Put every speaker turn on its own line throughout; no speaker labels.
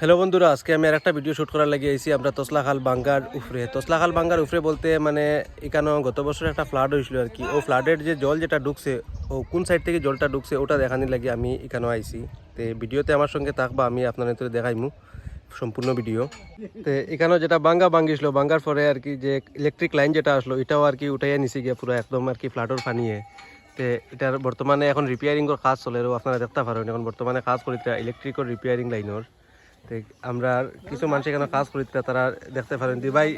Hello বন্ধুরা, আজকে আমি আর একটা ভিডিও শুট করার লাগিয়ে আইছি। আমরা তসলাখাল বাঙ্গার উফরে। তসলাখাল বাঙ্গার উফরে বলতে মানে এখানে গত বছর একটা ফ্লাড হয়েছিল আর কি। ও ফ্লাডের যে জল যেটা ঢুকছে, ও কোন সাইড থেকে জলটা ঢুকছে, ওটা দেখানি লাগে আমি এখানে আইছি। তো ভিডিওতে আমার সঙ্গে থাকবা, আমি আপনার ভিতরে দেখাইমু সম্পূর্ণ ভিডিও তো এখানেও যেটা বাঙ্গা বাঙ্গিছিল বাঙ্গার পরে আর কি যে ইলেকট্রিক লাইন যেটা আসলো, এটাও আর কি উঠাইয়া নিছে গিয়ে পুরো একদম আর কি ফ্লাডর পানিয়ে। তে এটার বর্তমানে এখন রিপেয়ারিংয়ের কাজ চলে আপনারা দেখতে পারেন এখন বর্তমানে কাজ করিতে ইলেকট্রিকর রিপেয়ারিং লাইনের আমরা কিছু মানুষ এখানে কাজ করিতে তারা দেখতে পারেন। দি ভাই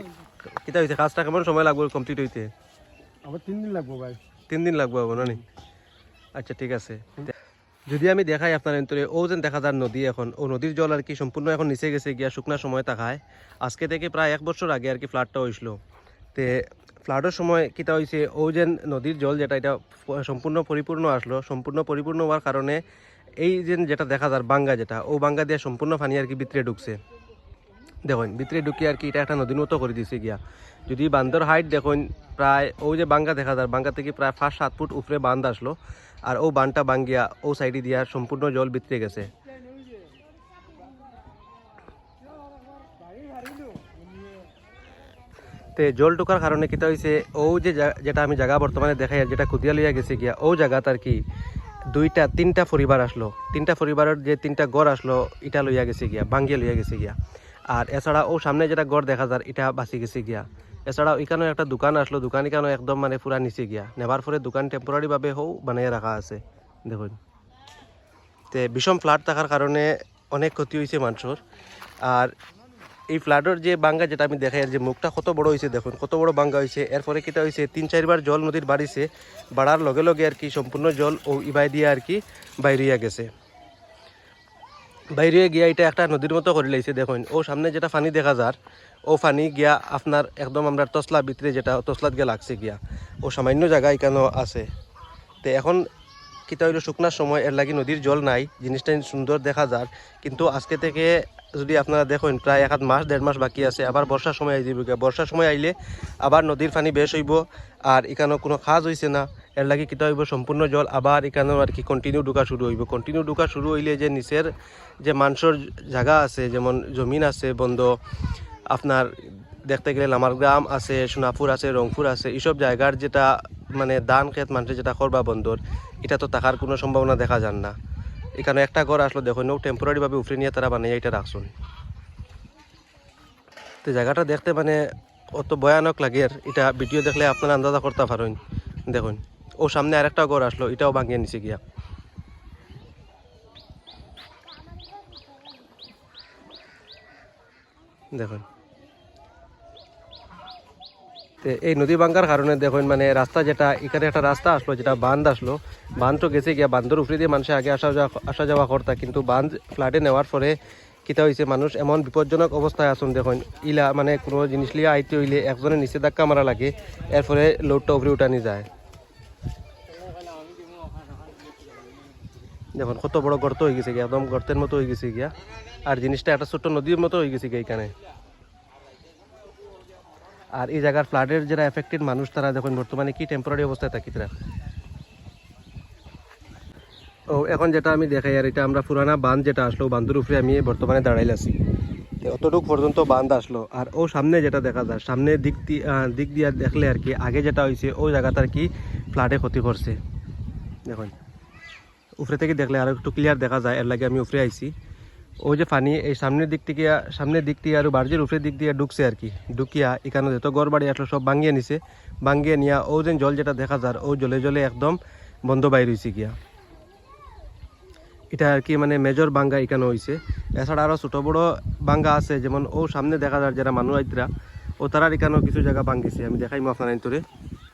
কিতা হইছে? কাজটা কেমন সময় লাগবে কমপ্লিট হইতে?
আবার তিন দিন লাগবো ভাই।
তিন দিন লাগবো হব না নি? আচ্ছা ঠিক আছে। যদি আমি দেখাই আপনার অন্তরে ও যেন দেখা যার নদী এখন ও নদীর জল আর কি সম্পূর্ণ এখন নিচে গেছে গিয়া শুকনা সময় তাকায়। আজকে থেকে প্রায় এক বছর আগে আর কি ফ্লাডটা হয়েছিল তে ফ্লাডের সময় কিতা হয়েছে ও যেন নদীর জল যেটা এটা সম্পূর্ণ পরিপূর্ণ আসলো। সম্পূর্ণ পরিপূর্ণ হওয়ার কারণে এই যে যেটা দেখা যার বাঙ্গা যেটা, ও বাঙ্গা দিয়ে সম্পূর্ণ পানি আর কি ভিতরে ঢুকছে। দেখুন, ভিতরে ঢুকি আর কি এটা একটা নদীর মতো করে দিছে গিয়া। যদি বান্দর হাইট দেখুন, প্রায় ও যে বাঙ্গা দেখা যায় বাঙ্গা থেকে প্রায় পাঁচ, সাত ফুট উপরে বান্ধ আসলো, আর ও বানটা বাঙ্গিয়া ও সাইডে দিয়া সম্পূর্ণ জল ভিতরে গেছে। তে জল ঢোকার কারণে কিতা হয়েছে ও যে যেটা আমি জায়গা বর্তমানে দেখাই যেটা কুদিয়া লইয়া গেছে গিয়া, ও জায়গাত আর কি দুইটা, তিনটা পরিবার আসলো। তিনটা পরিবারের যে তিনটা গড় আসলো এটা লইয়া গেছে গিয়া বাঙ্গিয়া লইয়া গেছে গিয়া। আর এছাড়া ও সামনে যেটা গড় দেখা যায় এটা বাঁচি গেছে গিয়া। এছাড়াও এখানেও একটা দোকান আসলো, দোকান এখানেও একদম মানে পুরা নিচে গিয়া। নেবার পরে দোকান টেম্পোরারি ভাবে হও বানিয়ে রাখা আছে। দেখুন। তে, বিষম ফ্লাট থাকার কারণে অনেক ক্ষতি হয়েছে মানুষের। আর এই ফ্লাডের যে বাঙ্গা যেটা আমি দেখাই আর যে মুখটা কত বড় হয়েছে দেখুন, কত বড় বাঙ্গা হয়েছে এরপরে কিটা হয়েছে তিন চারবার জল নদীর বাড়িছে বাড়ার লগে লগে আর কি সম্পূর্ণ জল ও ইবাই দিয়ে আর কি বাইরিয়া গেছে। বাইরে গিয়া এটা একটা নদীর মতো করে লাইছে দেখুন। ও সামনে যেটা পানি দেখা যার ও পানি গিয়া আপনার একদম আমরা তসলা ভিতরে যেটা তসলাত গিয়া লাগছে গিয়া। ও সামান্য জায়গা এখানেও আছে। তো এখন কিতা হইল শুকনার সময় এর লাগি নদীর জল নাই, জিনিসটা সুন্দর দেখা যার কিন্তু আজকে থেকে যদি আপনারা দেখেন, প্রায় এক মাস, দেড় মাস বাকি আছে, আবার বর্ষার সময় আই যাবে বর্ষার সময় আইলে আবার নদীর পানি বেশ হইব, আর এখানেও কোনো খাজ হইছে না। এর লাগি কিতা হইব? সম্পূর্ণ জল, আবার এখানেও আর কি কন্টিনিউ ঢুকা শুরু হইব। কন্টিনিউ ঢুকা শুরু হইলে যে নিচের যে মানুষের জায়গা আছে, যেমন জমিন আছে, বন্ধ, আপনার দেখতে গেলে আমার গ্রাম আছে, সোনাপুর আছে, রংপুর আছে এইসব জায়গার যেটা মানে ধান খেত মানুষের যেটা করবা বন্দর, এটা তো থাকার কোনো সম্ভাবনা দেখা যান না। এখানে একটা ঘর আসলো দেখুন ও টেম্পোরারিভাবে উফরে নিয়ে তারা বানিয়ে এটা রাখছুন। তো জায়গাটা দেখতে মানে অত ভয়ানক লাগে আর এটা ভিডিও দেখলে আপনারা আন্দাজা করতে পারেন। দেখুন, ও সামনে আরেকটা ঘর আসলো, এটাও ভাঙিয়ে নিচে গিয়া। দেখুন তো, এই নদী ভাঙ্গার কারণে দেখুন মানে রাস্তা যেটা, এখানে একটা রাস্তা আসলো, যেটা বাঁধ আসলো। বাঁধ তো গেছে গিয়া বান্ধর উপরে দিয়ে মানুষে আগে আসা যাওয়া আসা যাওয়া করতা, কিন্তু বাঁধ ফ্লাডে নেওয়ার পরে কিতা হয়েছে মানুষ এমন বিপজ্জনক অবস্থায় আসুন দেখুন, ইলা মানে কোনো জিনিস লিয়া আইতে হইলে একজনের নিচে ধাক্কা মারা লাগে, এরপরে লোডটা উপরে উঠানি যায়। দেখুন, কত বড় গর্ত হয়ে গেছে গিয়া, একদম গর্তের মতো হয়ে গেছে গিয়া। আর জিনিসটা একটা ছোট্ট নদীর মতো হয়ে গেছে গিয়া এখানে। আর এই জায়গার ফ্লাডের যারা এফেক্টেড মানুষ, তারা দেখুন বর্তমানে কি টেম্পোরারি অবস্থায় থাকি তারা। ও, এখন যেটা আমি দেখাই, আর এটা আমরা পুরানা বাঁধ যেটা আসলো বান্ধুর উপরে আমি বর্তমানে দাঁড়াইলে আছি। অতটুক পর্যন্ত বাঁধ আসলো। আর ও সামনে যেটা দেখা যায়, সামনে দিক দিক দিয়ে দেখলে আর কি, আগে যেটা হয়েছে ওই আর কি ফ্লাডে ক্ষতি করছে। দেখুন, উপরে থেকে দেখলে আরও একটু ক্লিয়ার দেখা যায়, এর লাগে আমি উপরে আইছি। ওই যে পানি এই সামনের দিক থেকে, সামনের দিক থেকে আর বার্জের উপরের দিক দিয়ে ঢুকছে আর কি। ঢুকিয়া এখানে যত গড় বাড়ি আসলো সব ভাঙিয়ে নিছে। ভাঙিয়ে নিয়া ও যে জল যেটা দেখা যায় ও জলে জলে একদম বন্ধ বাইর হয়েছে গিয়া। এটা আর কি মানে মেজর বাঙ্গা এখানে হয়েছে এছাড়া আরও ছোটো বড়ো বাঙ্গা আছে, যেমন ও সামনে দেখা যায় যারা মানুষ আইতরা, ও তারা এখানেও কিছু জায়গা ভাঙ্গিছে আমি দেখাই আপনার তোরে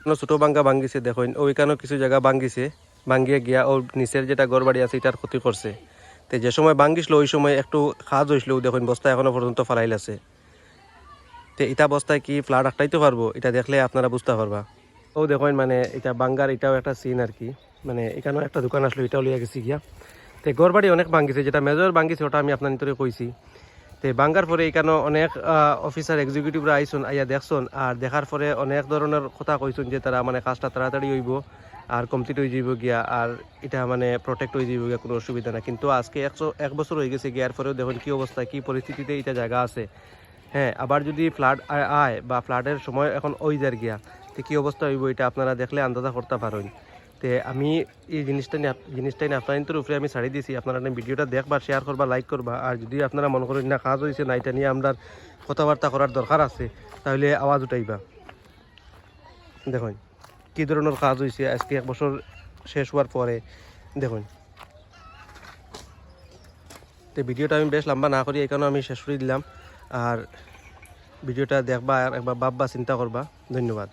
কোনো ছোটো বাঙ্গা ভাঙ্গিছে দেখুন। ও এখানেও কিছু জায়গা ভাঙ্গিছে ভাঙ্গিয়ে গিয়া ও নিচের যেটা গড় বাড়ি আছে, এটার ক্ষতি করছে। তো যে সময় ভাঙ্গিছিল, ওই সময় একটু খাজ হয়েছিল দেখুন বস্তা এখনও পর্যন্ত ফালাইল আছে। তো এটা বস্তায় কি ফ্লাড আটটাইতে পারব? এটা দেখলে আপনারা বুঝতে পারবা। ও দেখুন মানে এটা বাঙ্গার এটাও একটা সিন আর কি। মানে এখানেও একটা দোকান আসলো এটাও লিয়ে গেছি গিয়া। তো গড়বাড়ি অনেক ভাঙ্গিছে, যেটা মেজর ভাঙ্গিছে, ওটা আমি আপনার নিতরে কইছি। তো ভাঙ্গার পরে এখানে অনেক অফিসার এক্সিকিউটিভরা আইসুন, আইয়া দেখছুন আর দেখার পরে অনেক ধরনের কথা কইসুন যে তারা মানে কাজটা তাড়াতাড়ি হইব। আর কমপ্লিট হয়ে যাইব গিয়া, আর এটা মানে প্রোটেক্ট হয়ে যাইব গিয়া কোনো অসুবিধা না কিন্তু আজকে একশো, এক বছর হয়ে গেছে গিয়ার পরেও দেখুন কী অবস্থা, কী পরিস্থিতিতে এটা জায়গা আছে। হ্যাঁ আবার যদি ফ্লাড আয় বা ফ্লাডের সময় এখন ওই যার গিয়া, তো কী অবস্থা হইব এটা আপনারা দেখলে আন্দাজা করতে পারেন তে আমি এই জিনিসটা নিয়ে আপ- জিনিসটা নিয়ে আপনাদের উপরে আমি ছাড়ি দিয়েছি আপনারা ভিডিওটা দেখবা শেয়ার করবা লাইক করবা, আর যদি আপনারা মনে করেন না কাজ হয়েছে না, এটা নিয়ে আমরা কথাবার্তা করার দরকার আছে, তাহলে আওয়াজ উঠাইবা। দেখুন। কী ধরনের কাজ হয়েছে আজকে এক বছর শেষ হওয়ার পরে, দেখুন। তো ভিডিওটা আমি বেশ লম্বা না করি, এই আমি শেষ করে দিলাম। আর ভিডিওটা দেখবা আর একবার ভাববা, চিন্তা করবা। ধন্যবাদ।